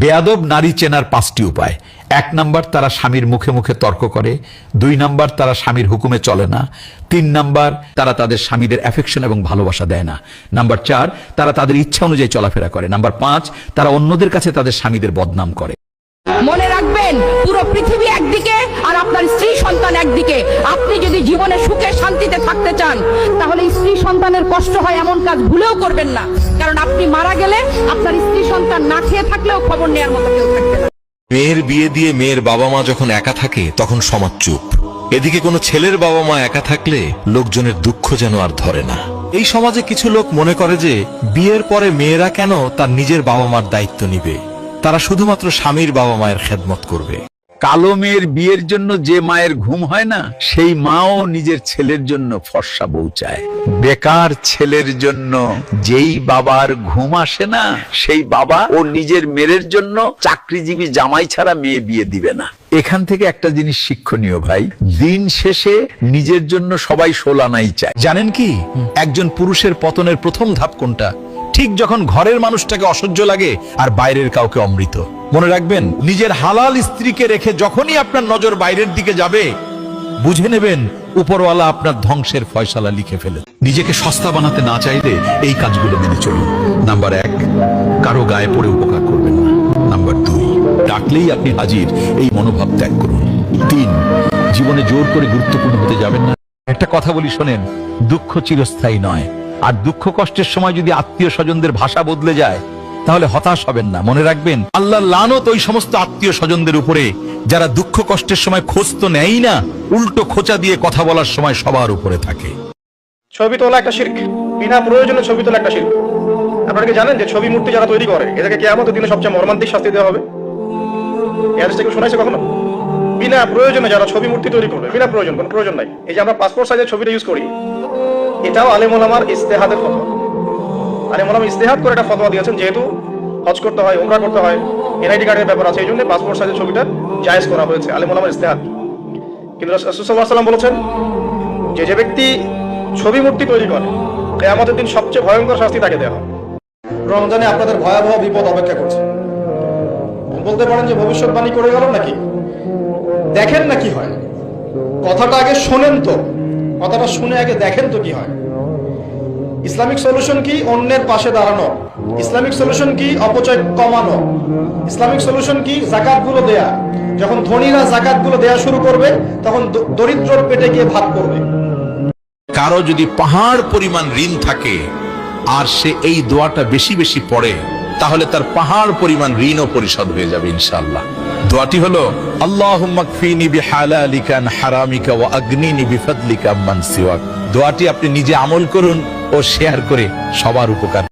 বেয়াদব নারী চেনার পাঁচটি উপায়। এক নাম্বার, তারা স্বামীর মুখে মুখে তর্ক করে। দুই নাম্বার, তারা স্বামীর হুকুমে চলে না। তিন নাম্বার, তারা তাদের স্বামীদের অ্যাফেকশন এবং ভালোবাসা দেয় না। নাম্বার চার, তারা তাদের ইচ্ছা অনুযায়ী চলাফেরা করে। নাম্বার পাঁচ, তারা অন্যদের কাছে তাদের স্বামীদের বদনাম করে। মনে রাখবেন, পুরো পৃথিবী একদিকে আর আপনার স্ত্রী সন্তান একদিকে। আপনি যদি জীবনে সুখে শান্তিতে থাকতে চান, তাহলে স্ত্রী সন্তানের কষ্ট হয় এমন কাজ ভুলেও করবেন না। কারণ আপনি মারা গেলে আপনার স্ত্রী সন্তান না খেয়ে থাকলেও খবর নেওয়ার মতো কেউ থাকবে না। মেয়ের বিয়ে দিয়ে মেয়ের বাবা মা যখন একা থাকে, তখন সমাজ চুপ। এদিকে কোনো ছেলের বাবা মা একা থাকলে লোকজনের দুঃখ যেন আর ধরে না। এই সমাজে কিছু লোক মনে করে যে, বিয়ের পরে মেয়েরা কেন তার নিজের বাবা মার দায়িত্ব নিবে? তারা শুধুমাত্র স্বামীর বাবা মায়ের খেদমত করবে। কালো মেয়ের বিয়ের জন্য যে মায়ের ঘুম হয় না, সেই মাও নিজের ছেলের জন্য ফর্সা বউচায় বেকার ছেলের জন্য যেই বাবার ঘুম আসে না, সেই বাবা ও নিজের মেয়ের জন্য চাকরিজীবী জামাই ছাড়া মেয়ে বিয়ে দিবে না। এখান থেকে একটা জিনিস শিক্ষণীয় ভাই, দিন শেষে নিজের জন্য সবাই সোলানাই চায়। জানেন কি? একজন পুরুষের পতনের প্রথম ধাপ কোনটা? ঠিক যখন ঘরের মানুষটাকে অসহ্য লাগে আর বাইরের কাউকে অমৃত। মনে রাখবেন, নিজের হালাল স্ত্রীকে রেখে যখনই আপনার নজর বাইরের দিকে যাবে, বুঝে নেবেন, উপরওয়ালা আপনার ধ্বংসের ফয়সালা লিখে ফেলে। নিজেকে সস্তা বানাতে না চাইলে এই কাজগুলো মেনে চলুন। নাম্বার এক, কারও গায়ে পড়ে উপকার করবেন না। নাম্বার দুই, ডাকলেই আপনি হাজির, এই মনোভাব ত্যাগ করুন। তিন, জীবনে জোর করে গুরুত্বপূর্ণ হতে যাবেন না। একটা কথা বলি শোনেন, দুঃখ চিরস্থায়ী নয়। আর দুঃখ কষ্টের সময় যদি আত্মীয় স্বজনদের ভাষা বদলে যায়, তাহলে হতাশ হবেন না। মনে রাখবেন আল্লাহ লানত ওই সমস্ত আত্মীয় স্বজনদের উপরে, যারা দুঃখ কষ্টের সময় খোঁজ তো নেয়ই না, উল্টো খোঁচা দিয়ে কথা বলার সময় সবার উপরে থাকে। ছবি তোলা একটা শির্ক। বিনা প্রয়োজনে ছবি তোলা একটা শির্ক। আপনারা কি জানেন যে ছবি মূর্তি যারা তৈরি করে, এদেরকে কেয়ামতের দিনে সবচেয়ে মর্মান্তিক শাস্তি দেওয়া হবে? হাদিসটা কেউ শোনাইছে কখনো? বিনা প্রয়োজনে যারা ছবি মূর্তি তৈরি করবে, বিনা প্রয়োজন, কোনো প্রয়োজন নাই। এই যে আমরা পাসপোর্ট সাইজের ছবিটা ইউজ করি এটাও আলেম ওলামার ইস্তেহাদের ফতোয়া। আলেম ওলামা ইস্তেহাদ করে একটা ফতোয়া দিয়েছেন, যেহেতু হজ করতে হয়, উমরা করতে হয়, এনআইডি কার্ডের ব্যাপার আছে, এই জন্য পাসপোর্ট সাইজের ছবিটা জায়েজ করা হয়েছে, আলেম ওলামার ইস্তেহাদ। কিন্তু রাসূলুল্লাহ সাল্লাম বলেছেন, যে যে ব্যক্তি ছবি মূর্তি তৈরি করে, কেয়ামতের দিন সবচেয়ে ভয়ঙ্কর শাস্তি তাকে দেওয়া হয় রমজানে আপনাদের ভয়াবহ বিপদ অপেক্ষা করছে। বলতে পারেন যে ভবিষ্যৎবাণী করে গেল নাকি? দেখেন না কি হয়। কথাটা আগে শোনেন তো। কথাটা শুনে আগে দেখেন তো কি হয়। ইসলামিক সলিউশন কি? অন্যের পাশে দাঁড়ানো। ইসলামিক সলিউশন কি? অপচয় কমানো। ইসলামিক সলিউশন কি? জাকাতগুলো দেয়া। যখন ধনীরা জাকাতগুলো দেয়া শুরু করবে, তখন দরিদ্রর পেটে গিয়ে ভাত করবে কারও যদি পাহাড় পরিমাণ ঋণ থাকে, আর সে এই দোয়াটা বেশি বেশি পড়ে, তাহলে তার পাহাড় পরিমাণ ঋণও পরিশোধ হয়ে যাবে, ইনশাআল্লাহ। দোয়াটি হলো দোয়াটি আপনি নিজে আমল করুন ও শেয়ার করে সবার উপকার।